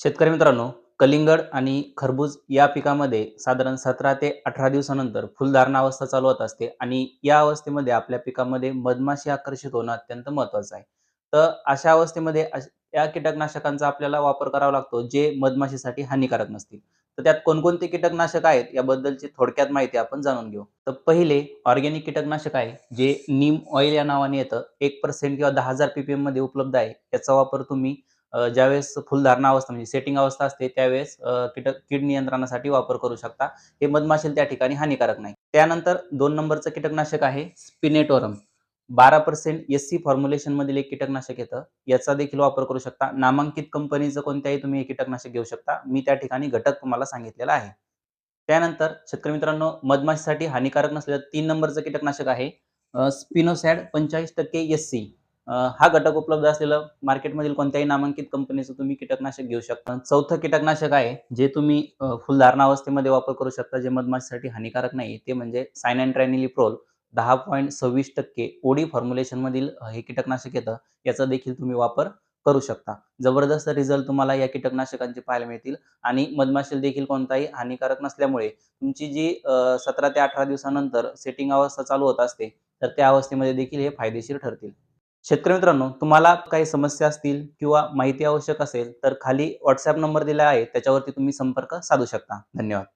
शेतकरी मित्रांनो कलिंगड आणि खरबूज या पिकामध्ये साधारण सतरा ते अठरा दिवसानंतर फुलधारणा अवस्था चालू होत असते आणि या अवस्थेमध्ये आपल्या पिकामध्ये मधमाशी आकर्षित होणं अत्यंत महत्वाचं आहे. तर अशा अवस्थेमध्ये या कीटकनाशकांचा आपल्याला वापर करावा लागतो जे मधमाशीसाठी हानिकारक नसतील. तर त्यात कोणकोणते कीटकनाशक आहेत याबद्दलची थोडक्यात माहिती आपण जाणून घेऊ. तर पहिले ऑर्गॅनिक कीटकनाशक आहे जे नीम ऑइल या नावाने येतं. एक पर्सेंट किंवा दहा हजार पीपीएममध्ये उपलब्ध आहे. याचा वापर तुम्ही ज्यावेळेस फुलधारणा अवस्था म्हणजे सेटिंग अवस्था असते त्यावेळेस कीटक कीड नियंत्रणासाठी वापर करू शकता. हे मधमाशीला त्या ठिकाणी हानिकारक नाही. त्यानंतर दोन नंबरचं कीटकनाशक आहे स्पिनेटोरम बारा पर्सेंट एस सी फॉर्म्युलेशन मधील एक कीटकनाशक येतं. याचा देखील वापर करू शकता. नामांकित कंपनीचं कोणत्याही तुम्ही हे कीटकनाशक घेऊ शकता. मी त्या ठिकाणी घटक तुम्हाला सांगितलेला आहे. त्यानंतर शेतकरी मित्रांनो मधमाशीसाठी हानिकारक नसलेलं तीन नंबरचं कीटकनाशक आहे स्पिनोसॅड पंचेचाळीस टक्के एस सी हा घटक उपलब्ध असलेलं मार्केटमधील कोणत्याही नामांकित कंपनीचं तुम्ही कीटकनाशक घेऊ शकता. चौथं कीटकनाशक आहे जे तुम्ही फुलधारणा अवस्थेमध्ये वापर करू शकता जे मधमाशीसाठी हानिकारक नाही. ते म्हणजे सायनॅन्ट्रॅनिलिप्रोल दहा पॉईंट सव्वीस टक्के ओडी फॉर्म्युलेशन मधील हे कीटकनाशक येतं. याचा देखील तुम्ही वापर करू शकता. जबरदस्त रिझल्ट तुम्हाला या कीटकनाशकांचे पाहायला मिळतील. आणि मधमाशीला देखील कोणताही हानिकारक नसल्यामुळे तुमची जी सतरा ते अठरा दिवसानंतर सेटिंग अवस्था चालू होत असते तर त्या अवस्थेमध्ये देखील हे फायदेशीर ठरतील. शेतकरी मित्रांनो तुम्हाला काही समस्या असतील किंवा माहिती आवश्यक असेल तर खाली व्हॉट्सअप नंबर दिला आहे त्याच्यावरती तुम्ही संपर्क साधू शकता. धन्यवाद.